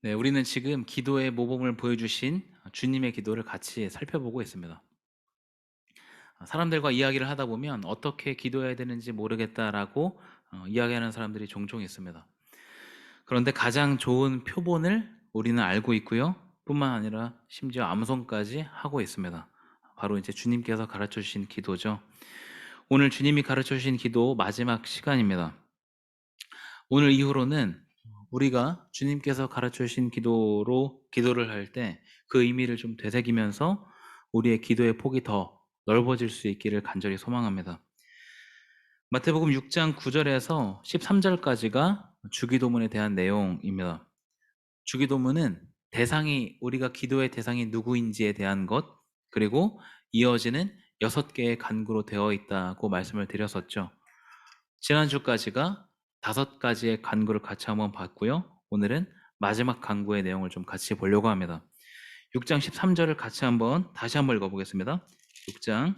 네, 우리는 지금 기도의 모범을 보여주신 주님의 기도를 같이 살펴보고 있습니다. 사람들과 이야기를 하다 보면 어떻게 기도해야 되는지 모르겠다라고 어, 이야기하는 사람들이 종종 있습니다. 그런데 가장 좋은 표본을 우리는 알고 있고요. 뿐만 아니라 심지어 암송까지 하고 있습니다. 바로 이제 주님께서 가르쳐 주신 기도죠. 오늘 주님이 가르쳐 주신 기도 마지막 시간입니다. 오늘 이후로는 우리가 주님께서 가르쳐 주신 기도로 기도를 할 때 그 의미를 좀 되새기면서 우리의 기도의 폭이 더 넓어질 수 있기를 간절히 소망합니다. 마태복음 6장 9절에서 13절까지가 주기도문에 대한 내용입니다. 주기도문은 대상이 우리가 기도의 대상이 누구인지에 대한 것 그리고 이어지는 여섯 개의 간구로 되어 있다고 말씀을 드렸었죠. 지난주까지가 다섯 가지의 간구를 같이 한번 봤고요. 오늘은 마지막 간구의 내용을 좀 같이 보려고 합니다. 6장 13절을 같이 한번 다시 한번 읽어 보겠습니다. 6장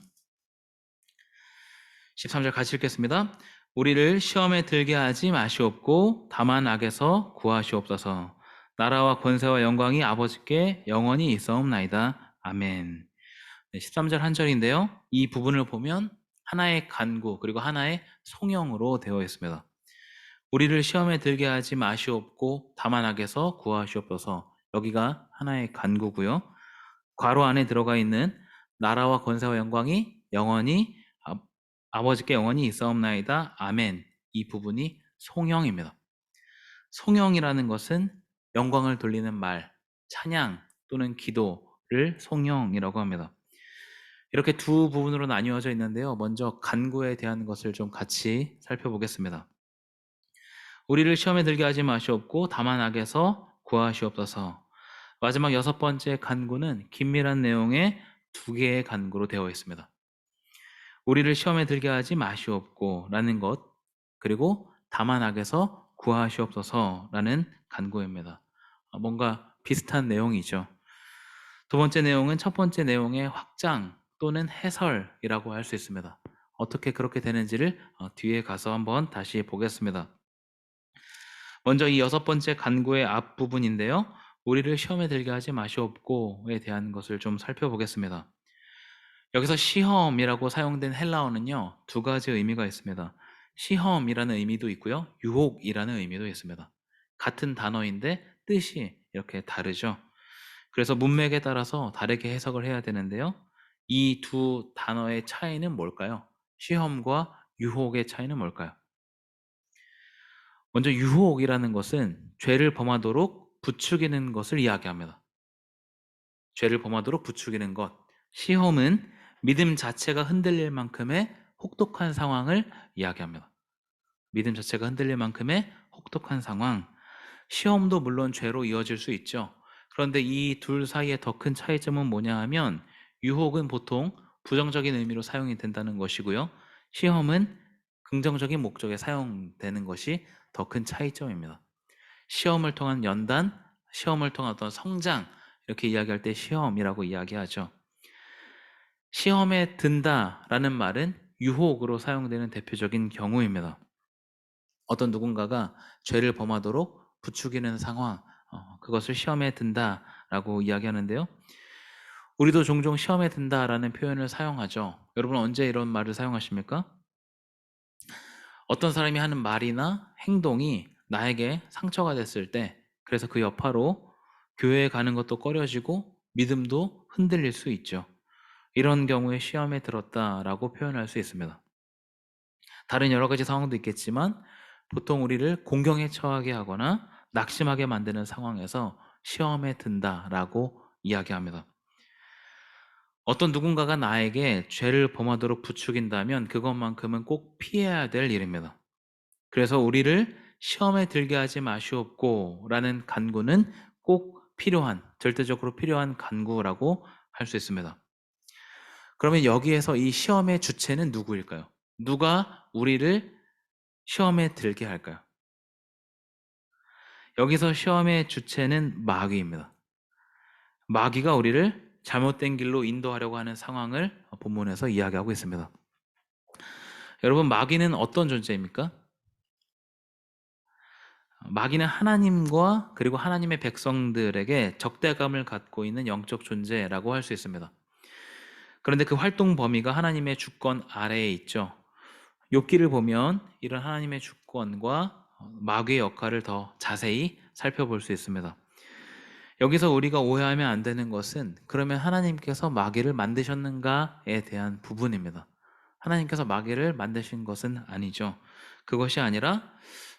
13절 같이 읽겠습니다. 우리를 시험에 들게 하지 마시옵고 다만 악에서 구하시옵소서. 나라와 권세와 영광이 아버지께 영원히 있어옵나이다. 아멘. 13절 한 절인데요. 이 부분을 보면 하나의 간구 그리고 하나의 송영으로 되어 있습니다. 우리를 시험에 들게 하지 마시옵고 다만 악에서 구하시옵소서. 여기가 하나의 간구고요. 괄호 안에 들어가 있는 나라와 권세와 영광이 영원히 아, 버지께 영원히 있사옵나이다. 아멘. 이 부분이 송영입니다. 송영이라는 것은 영광을 돌리는 말, 찬양 또는 기도를 송영이라고 합니다. 이렇게 두 부분으로 나뉘어져 있는데요. 먼저 간구에 대한 것을 좀 같이 살펴보겠습니다. 우리를 시험에 들게 하지 마시옵고 다만 악에서 구하시옵소서. 마지막 여섯 번째 간구는 긴밀한 내용의 두 개의 간구로 되어 있습니다. 우리를 시험에 들게 하지 마시옵고 라는 것 그리고 다만 악에서 구하시옵소서라는 간구입니다. 어, 뭔가 비슷한 내용이죠. 두 번째 내용은 첫 번째 내용의 확장 또는 해설이라고 할 수 있습니다. 어떻게 그렇게 되는지를 어, 뒤에 가서 한번 다시 보겠습니다. 먼저 이 여섯 번째 간구의 앞부분인데요. 우리를 시험에 들게 하지 마시옵고에 대한 것을 좀 살펴보겠습니다. 여기서 시험이라고 사용된 헬라어는요, 두 가지 의미가 있습니다. 시험이라는 의미도 있고요, 유혹이라는 의미도 있습니다. 같은 단어인데 뜻이 이렇게 다르죠. 그래서 문맥에 따라서 다르게 해석을 해야 되는데요. 이 두 단어의 차이는 뭘까요? 시험과 유혹의 차이는 뭘까요? 먼저 유혹이라는 것은 죄를 범하도록 부추기는 것을 이야기합니다. 죄를 범하도록 부추기는 것. 시험은 믿음 자체가 흔들릴 만큼의 혹독한 상황을 이야기합니다. 믿음 자체가 흔들릴 만큼의 혹독한 상황. 시험도 물론 죄로 이어질 수 있죠. 그런데 이 둘 사이의 더 큰 차이점은 뭐냐 하면 유혹은 보통 부정적인 의미로 사용이 된다는 것이고요. 시험은 긍정적인 목적에 사용되는 것이 더 큰 차이점입니다. 시험을 통한 연단, 시험을 통한 어떤 성장 이렇게 이야기할 때 시험이라고 이야기하죠. 시험에 든다라는 말은 유혹으로 사용되는 대표적인 경우입니다. 어떤 누군가가 죄를 범하도록 부추기는 상황, 어, 그것을 시험에 든다라고 이야기하는데요. 우리도 종종 시험에 든다라는 표현을 사용하죠. 여러분 언제 이런 말을 사용하십니까? 어떤 사람이 하는 말이나 행동이 나에게 상처가 됐을 때 그래서 그 여파로 교회에 가는 것도 꺼려지고 믿음도 흔들릴 수 있죠. 이런 경우에 시험에 들었다라고 표현할 수 있습니다. 다른 여러 가지 상황도 있겠지만 보통 우리를 공경에 처하게 하거나 낙심하게 만드는 상황에서 시험에 든다라고 이야기합니다. 어떤 누군가가 나에게 죄를 범하도록 부추긴다면 그것만큼은 꼭 피해야 될 일입니다. 그래서 우리를 시험에 들게 하지 마시옵고 라는 간구는 꼭 필요한, 절대적으로 필요한 간구라고 할 수 있습니다. 그러면 여기에서 이 시험의 주체는 누구일까요? 누가 우리를 시험에 들게 할까요? 여기서 시험의 주체는 마귀입니다. 마귀가 우리를 잘못된 길로 인도하려고 하는 상황을 본문에서 이야기하고 있습니다. 여러분, 마귀는 어떤 존재입니까? 마귀는 하나님과 그리고 하나님의 백성들에게 적대감을 갖고 있는 영적 존재라고 할 수 있습니다. 그런데 그 활동 범위가 하나님의 주권 아래에 있죠. 욥기를 보면 이런 하나님의 주권과 마귀의 역할을 더 자세히 살펴볼 수 있습니다. 여기서 우리가 오해하면 안 되는 것은 그러면 하나님께서 마귀를 만드셨는가에 대한 부분입니다. 하나님께서 마귀를 만드신 것은 아니죠. 그것이 아니라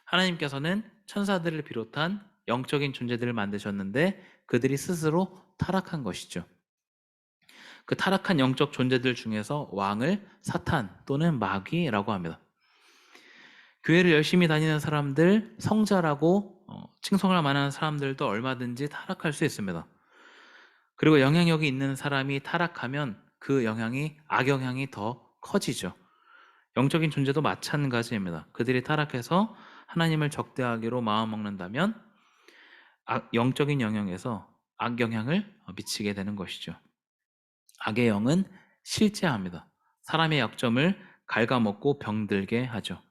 하나님께서는 천사들을 비롯한 영적인 존재들을 만드셨는데 그들이 스스로 타락한 것이죠. 그 타락한 영적 존재들 중에서 왕을 사탄 또는 마귀라고 합니다. 교회를 열심히 다니는 사람들, 성자라고 어, 칭송할 만한 사람들도 얼마든지 타락할 수 있습니다. 그리고 영향력이 있는 사람이 타락하면 그 영향이 악영향이 더 커지죠. 영적인 존재도 마찬가지입니다. 그들이 타락해서 하나님을 적대하기로 마음먹는다면 영적인 영역에서 악영향을 미치게 되는 것이죠. 악의 영은 실제합니다. 사람의 약점을 갉아먹고 병들게 하죠.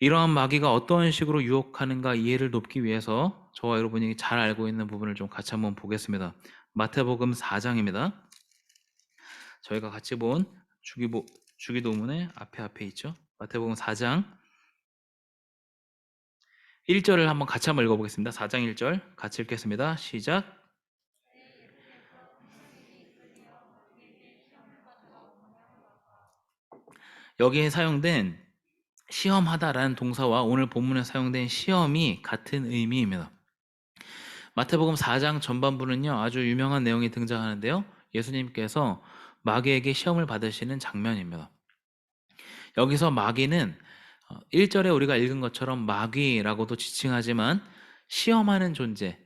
이러한 마귀가 어떤 식으로 유혹하는가 이해를 돕기 위해서 저와 여러분이 잘 알고 있는 부분을 좀 같이 한번 보겠습니다. 마태복음 4장입니다. 저희가 같이 본 주기보, 주기도문의 앞에 앞에 있죠. 마태복음 4장 1절을 한번 같이 한번 읽어보겠습니다. 4장 1절 같이 읽겠습니다. 시작. 여기에 사용된 시험하다라는 동사와 오늘 본문에 사용된 시험이 같은 의미입니다. 마태복음 4장 전반부는요, 아주 유명한 내용이 등장하는데요. 예수님께서 마귀에게 시험을 받으시는 장면입니다. 여기서 마귀는 1절에 어, 우리가 읽은 것처럼 마귀라고도 지칭하지만 시험하는 존재,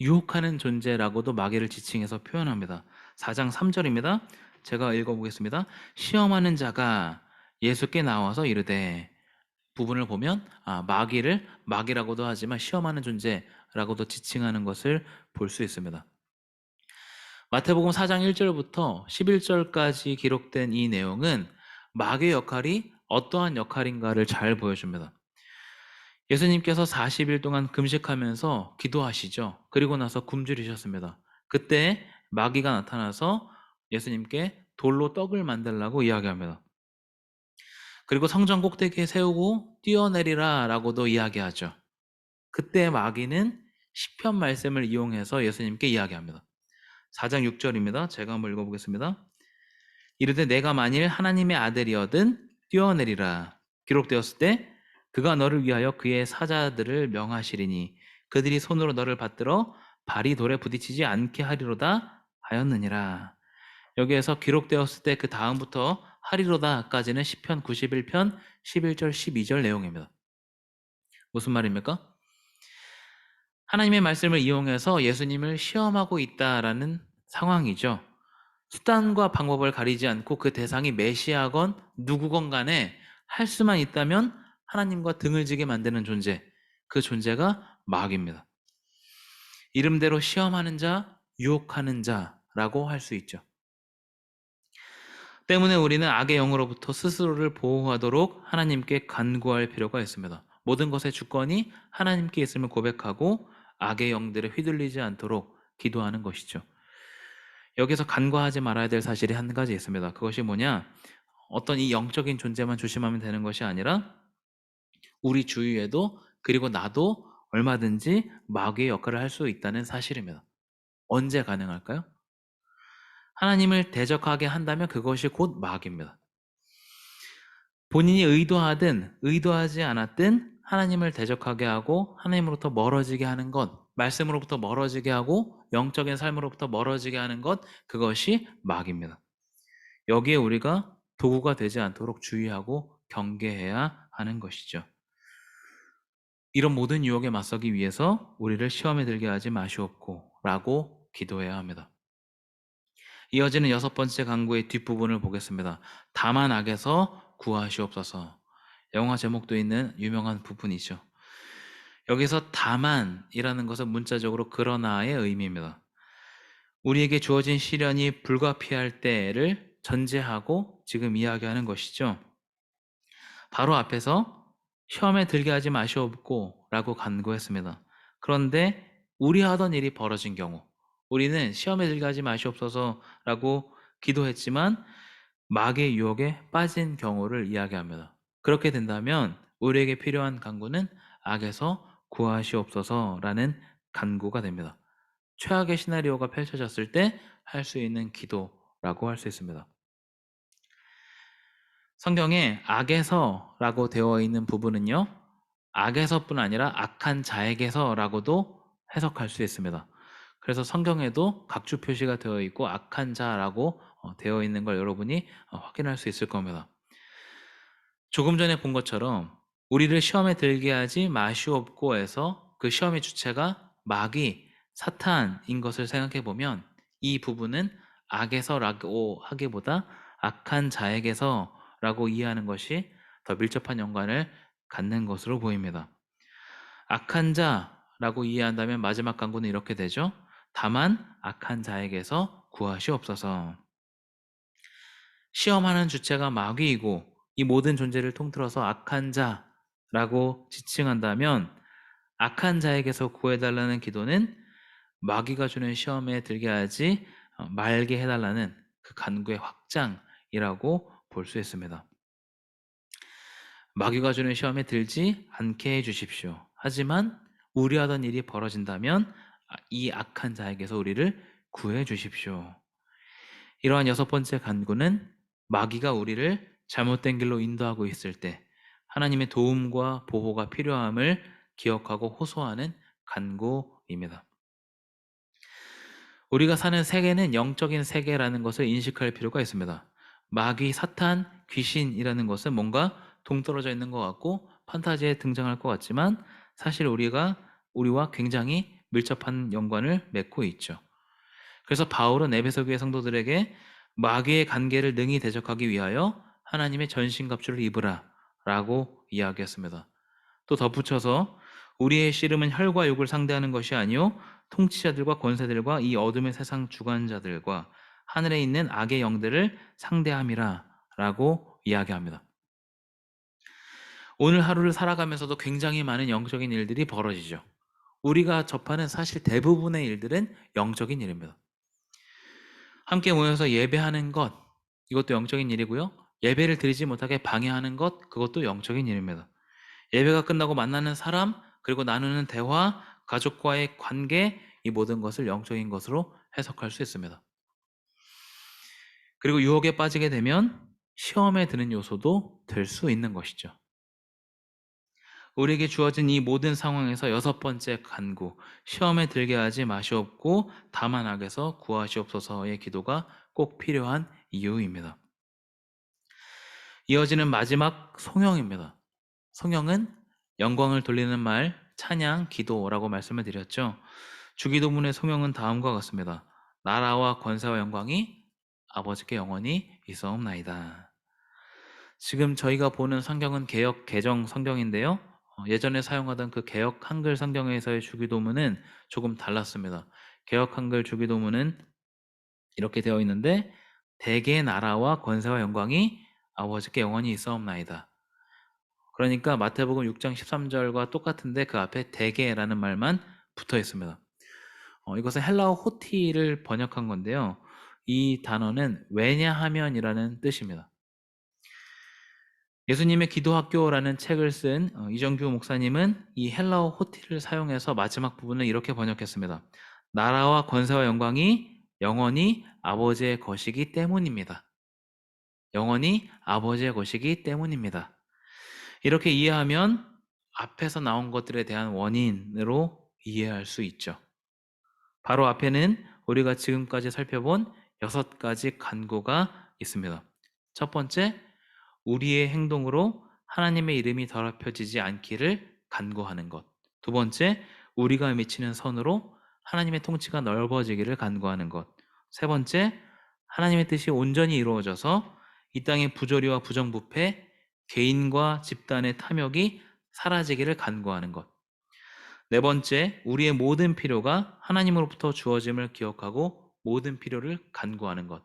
유혹하는 존재라고도 마귀를 지칭해서 표현합니다. 4장 3절입니다. 제가 읽어보겠습니다. 시험하는 자가 예수께 나와서 이르되 부분을 보면 아, 마귀를 마귀라고도 하지만 시험하는 존재라고도 지칭하는 것을 볼 수 있습니다. 마태복음 4장 1절부터 11절까지 기록된 이 내용은 마귀의 역할이 어떠한 역할인가를 잘 보여줍니다. 예수님께서 40일 동안 금식하면서 기도하시죠. 그리고 나서 굶주리셨습니다. 그때 마귀가 나타나서 예수님께 돌로 떡을 만들라고 이야기합니다. 그리고 성전 꼭대기에 세우고 뛰어내리라 라고도 이야기하죠. 그때 마귀는 시편 말씀을 이용해서 예수님께 이야기합니다. 4장 6절입니다. 제가 한번 읽어보겠습니다. 이르되 내가 만일 하나님의 아들이어든 뛰어내리라. 기록되었을 때 그가 너를 위하여 그의 사자들을 명하시리니 그들이 손으로 너를 받들어 발이 돌에 부딪히지 않게 하리로다 하였느니라. 여기에서 기록되었을 때 그 다음부터 하리로다까지는 10편 91편 11절 12절 내용입니다. 무슨 말입니까? 하나님의 말씀을 이용해서 예수님을 시험하고 있다라는 상황이죠. 수단과 방법을 가리지 않고 그 대상이 메시아건 누구건 간에 할 수만 있다면 하나님과 등을 지게 만드는 존재, 그 존재가 마귀입니다. 이름대로 시험하는 자, 유혹하는 자라고 할 수 있죠. 때문에 우리는 악의 영으로부터 스스로를 보호하도록 하나님께 간구할 필요가 있습니다. 모든 것의 주권이 하나님께 있음을 고백하고 악의 영들에 휘둘리지 않도록 기도하는 것이죠. 여기서 간과하지 말아야 될 사실이 한 가지 있습니다. 그것이 뭐냐? 어떤 이 영적인 존재만 조심하면 되는 것이 아니라 우리 주위에도 그리고 나도 얼마든지 마귀의 역할을 할 수 있다는 사실입니다. 언제 가능할까요? 하나님을 대적하게 한다면 그것이 곧 마귀입니다. 본인이 의도하든 의도하지 않았든 하나님을 대적하게 하고 하나님으로부터 멀어지게 하는 것, 말씀으로부터 멀어지게 하고 영적인 삶으로부터 멀어지게 하는 것, 그것이 마귀입니다. 여기에 우리가 도구가 되지 않도록 주의하고 경계해야 하는 것이죠. 이런 모든 유혹에 맞서기 위해서 우리를 시험에 들게 하지 마시옵고 라고 기도해야 합니다. 이어지는 여섯 번째 강구의 뒷부분을 보겠습니다. 다만 악에서 구하시옵소서. 영화 제목도 있는 유명한 부분이죠. 여기서 다만이라는 것은 문자적으로 그러나의 의미입니다. 우리에게 주어진 시련이 불가피할 때를 전제하고 지금 이야기하는 것이죠. 바로 앞에서 시험에 들게 하지 마시옵고 라고 간구했습니다. 그런데 우리 하던 일이 벌어진 경우, 우리는 시험에 들게 하지 마시옵소서 라고 기도했지만 마귀의 유혹에 빠진 경우를 이야기합니다. 그렇게 된다면 우리에게 필요한 간구는 악에서 구하시옵소서라는 간구가 됩니다. 최악의 시나리오가 펼쳐졌을 때 할 수 있는 기도라고 할 수 있습니다. 성경에 악에서라고 되어 있는 부분은요, 악에서뿐 아니라 악한 자에게서라고도 해석할 수 있습니다. 그래서 성경에도 각주 표시가 되어 있고 악한 자라고 어, 되어 있는 걸 여러분이 어, 확인할 수 있을 겁니다. 조금 전에 본 것처럼 우리를 시험에 들게 하지 마시옵고에서 그 시험의 주체가 마귀, 사탄인 것을 생각해 보면 이 부분은 악에서라고 하기보다 악한 자에게서라고 이해하는 것이 더 밀접한 연관을 갖는 것으로 보입니다. 악한 자라고 이해한다면 마지막 강구는 이렇게 되죠. 다만 악한 자에게서 구하시옵소서. 시험하는 주체가 마귀이고 이 모든 존재를 통틀어서 악한 자라고 지칭한다면 악한 자에게서 구해달라는 기도는 마귀가 주는 시험에 들게 하지 어, 말게 해달라는 그 간구의 확장이라고 볼 수 있습니다. 마귀가 주는 시험에 들지 않게 해주십시오. 하지만 우려하던 일이 벌어진다면 아, 이 악한 자에게서 우리를 구해 주십시오. 이러한 여섯 번째 간구는 마귀가 우리를 잘못된 길로 인도하고 있을 때 하나님의 도움과 보호가 필요함을 기억하고 호소하는 간구입니다. 우리가 사는 세계는 영적인 세계라는 것을 인식할 필요가 있습니다. 마귀, 사탄, 귀신이라는 것은 뭔가 동떨어져 있는 것 같고 판타지에 등장할 것 같지만 사실 우리가 우리와 굉장히 밀접한 연관을 맺고 있죠. 그래서 바울은 에베소 교회 성도들에게 마귀의 관계를 능히 대적하기 위하여 하나님의 전신갑주를 입으라라고 이야기했습니다. 또 덧붙여서 우리의 씨름은 혈과 육을 상대하는 것이 아니요 통치자들과 권세들과 이 어둠의 세상 주관자들과 하늘에 있는 악의 영들을 상대함이라라고 이야기합니다. 오늘 하루를 살아가면서도 굉장히 많은 영적인 일들이 벌어지죠. 우리가 접하는 사실 대부분의 일들은 영적인 일입니다. 함께 모여서 예배하는 것, 이것도 영적인 일이고요. 예배를 드리지 못하게 방해하는 것, 그것도 영적인 일입니다. 예배가 끝나고 만나는 사람, 그리고 나누는 대화, 가족과의 관계, 이 모든 것을 영적인 것으로 해석할 수 있습니다. 그리고 유혹에 빠지게 되면 시험에 드는 요소도 될 수 있는 것이죠. 우리에게 주어진 이 모든 상황에서 여섯 번째 간구, 시험에 들게 하지 마시옵고 다만 악에서 구하시옵소서의 기도가 꼭 필요한 이유입니다. 이어지는 마지막 송영입니다. 송영은 영광을 돌리는 말, 찬양, 기도라고 말씀을 드렸죠. 주기도문의 송영은 다음과 같습니다. 나라와 권세와 영광이 아버지께 영원히 있어옵나이다. 지금 저희가 보는 성경은 개혁 개정 성경인데요. 어, 예전에 사용하던 그 개혁 한글 성경에서의 주기도문은 조금 달랐습니다. 개혁 한글 주기도문은 이렇게 되어 있는데 대개 나라와 권세와 영광이 아버지께 영원히 있어옵나이다. 그러니까 마태복음 6장 13절과 똑같은데 그 앞에 대개라는 말만 붙어 있습니다. 어, 이것은 헬라어 호티를 번역한 건데요. 이 단어는 왜냐하면이라는 뜻입니다. 예수님의 기도학교라는 책을 쓴 어, 이정규 목사님은 이 헬라어 호티를 사용해서 마지막 부분을 이렇게 번역했습니다. 나라와 권세와 영광이 영원히 아버지의 것이기 때문입니다. 영원히 아버지의 것이기 때문입니다. 이렇게 이해하면 앞에서 나온 것들에 대한 원인으로 이해할 수 있죠. 바로 앞에는 우리가 지금까지 살펴본 여섯 가지 간구가 있습니다. 첫 번째, 우리의 행동으로 하나님의 이름이 더럽혀지지 않기를 간구하는 것. 두 번째, 우리가 미치는 선으로 하나님의 통치가 넓어지기를 간구하는 것. 세 번째, 하나님의 뜻이 온전히 이루어져서 이 땅의 부조리와 부정부패, 개인과 집단의 탐욕이 사라지기를 간구하는 것. 네 번째, 우리의 모든 필요가 하나님으로부터 주어짐을 기억하고 모든 필요를 간구하는 것.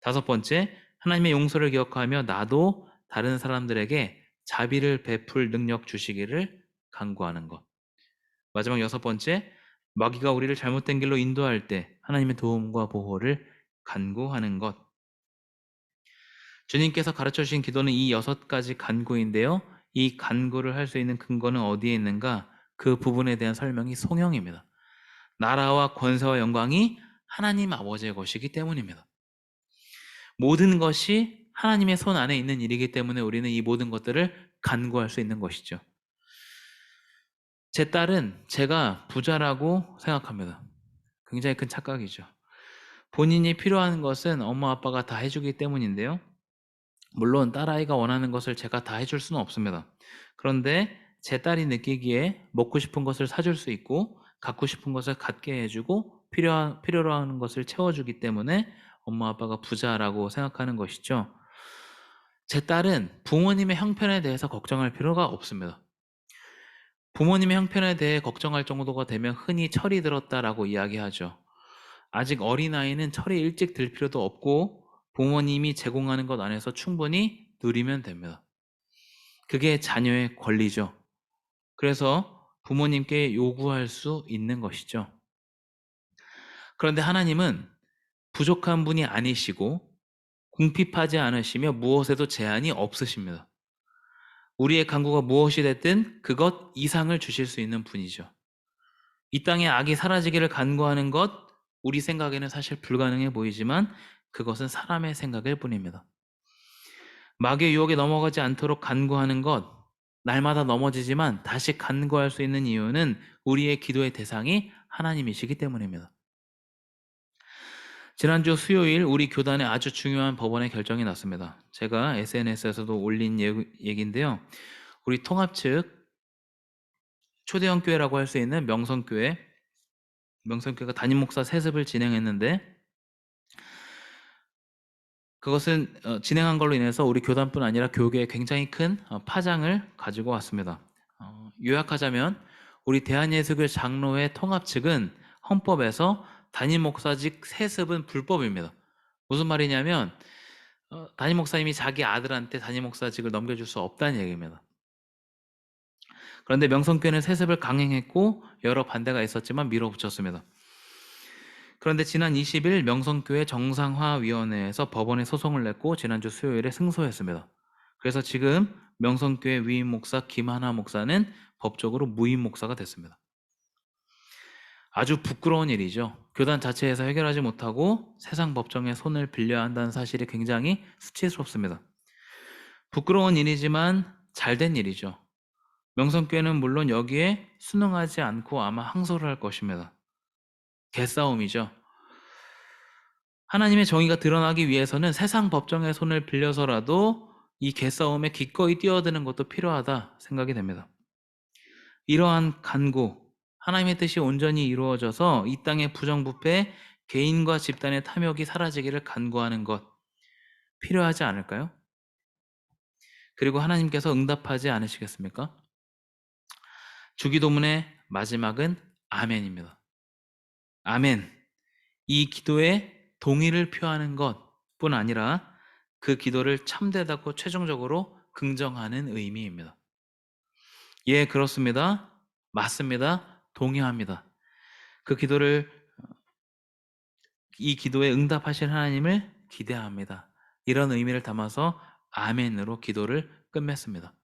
다섯 번째, 하나님의 용서를 기억하며 나도 다른 사람들에게 자비를 베풀 능력 주시기를 간구하는 것. 마지막 여섯 번째, 마귀가 우리를 잘못된 길로 인도할 때 하나님의 도움과 보호를 간구하는 것. 주님께서 가르쳐 주신 기도는 이 여섯 가지 간구인데요. 이 간구를 할 수 있는 근거는 어디에 있는가? 그 부분에 대한 설명이 송영입니다. 나라와 권세와 영광이 하나님 아버지의 것이기 때문입니다. 모든 것이 하나님의 손 안에 있는 일이기 때문에 우리는 이 모든 것들을 간구할 수 있는 것이죠. 제 딸은 제가 부자라고 생각합니다. 굉장히 큰 착각이죠. 본인이 필요한 것은 엄마 아빠가 다 해주기 때문인데요. 물론 딸아이가 원하는 것을 제가 다 해줄 수는 없습니다. 그런데 제 딸이 느끼기에 먹고 싶은 것을 사줄 수 있고 갖고 싶은 것을 갖게 해주고 필요한, 필요로 하는 것을 채워주기 때문에 엄마 아빠가 부자라고 생각하는 것이죠. 제 딸은 부모님의 형편에 대해서 걱정할 필요가 없습니다. 부모님의 형편에 대해 걱정할 정도가 되면 흔히 철이 들었다라고 이야기하죠. 아직 어린아이는 철이 일찍 들 필요도 없고 부모님이 제공하는 것 안에서 충분히 누리면 됩니다. 그게 자녀의 권리죠. 그래서 부모님께 요구할 수 있는 것이죠. 그런데 하나님은 부족한 분이 아니시고 궁핍하지 않으시며 무엇에도 제한이 없으십니다. 우리의 간구가 무엇이 됐든 그것 이상을 주실 수 있는 분이죠. 이 땅에 악이 사라지기를 간구하는 것 우리 생각에는 사실 불가능해 보이지만 그것은 사람의 생각일 뿐입니다. 마귀의 유혹에 넘어가지 않도록 간구하는 것 날마다 넘어지지만 다시 간구할 수 있는 이유는 우리의 기도의 대상이 하나님이시기 때문입니다. 지난주 수요일 우리 교단에 아주 중요한 법원의 결정이 났습니다. 제가 SNS에서도 올린 얘기인데요. 우리 통합 측 초대형 교회라고 할 수 있는 명성교회 명성교회가 담임 목사 세습을 진행했는데 그것은 어, 진행한 걸로 인해서 우리 교단뿐 아니라 교계에 굉장히 큰 어, 파장을 가지고 왔습니다. 어, 요약하자면 우리 대한예수교 장로회 통합 측은 헌법에서 담임 목사직 세습은 불법입니다. 무슨 말이냐면 어, 담임 목사님이 자기 아들한테 담임 목사직을 넘겨줄 수 없다는 얘기입니다. 그런데 명성교회는 세습을 강행했고 여러 반대가 있었지만 밀어붙였습니다. 그런데 지난 20일 명성교회 정상화위원회에서 법원에 소송을 냈고 지난주 수요일에 승소했습니다. 그래서 지금 명성교회 위임 목사 김하나 목사는 법적으로 무임 목사가 됐습니다. 아주 부끄러운 일이죠. 교단 자체에서 해결하지 못하고 세상 법정에 손을 빌려야 한다는 사실이 굉장히 수치스럽습니다. 부끄러운 일이지만 잘된 일이죠. 명성교회는 물론 여기에 순응하지 않고 아마 항소를 할 것입니다. 개싸움이죠. 하나님의 정의가 드러나기 위해서는 세상 법정의 손을 빌려서라도 이 개싸움에 기꺼이 뛰어드는 것도 필요하다 생각이 됩니다. 이러한 간구, 하나님의 뜻이 온전히 이루어져서 이 땅의 부정부패, 개인과 집단의 탐욕이 사라지기를 간구하는 것 필요하지 않을까요? 그리고 하나님께서 응답하지 않으시겠습니까? 주기도문의 마지막은 아멘입니다. 아멘. 이 기도에 동의를 표하는 것뿐 아니라 그 기도를 참되다고 최종적으로 긍정하는 의미입니다. 예, 그렇습니다. 맞습니다. 동의합니다. 그 기도를 이 기도에 응답하실 하나님을 기대합니다. 이런 의미를 담아서 아멘으로 기도를 끝맺습니다.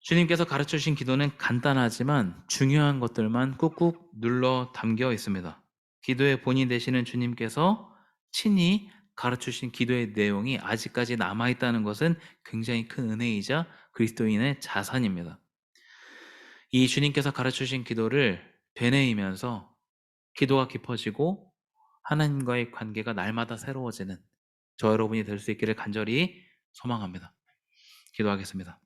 주님께서 가르쳐 주신 기도는 간단하지만 중요한 것들만 꾹꾹 눌러 담겨 있습니다. 기도의 본인 되시는 주님께서 친히 가르쳐 주신 기도의 내용이 아직까지 남아 있다는 것은 굉장히 큰 은혜이자 그리스도인의 자산입니다. 이 주님께서 가르쳐 주신 기도를 되뇌이면서 기도가 깊어지고 하나님과의 관계가 날마다 새로워지는 저 여러분이 될 수 있기를 간절히 소망합니다. 기도하겠습니다.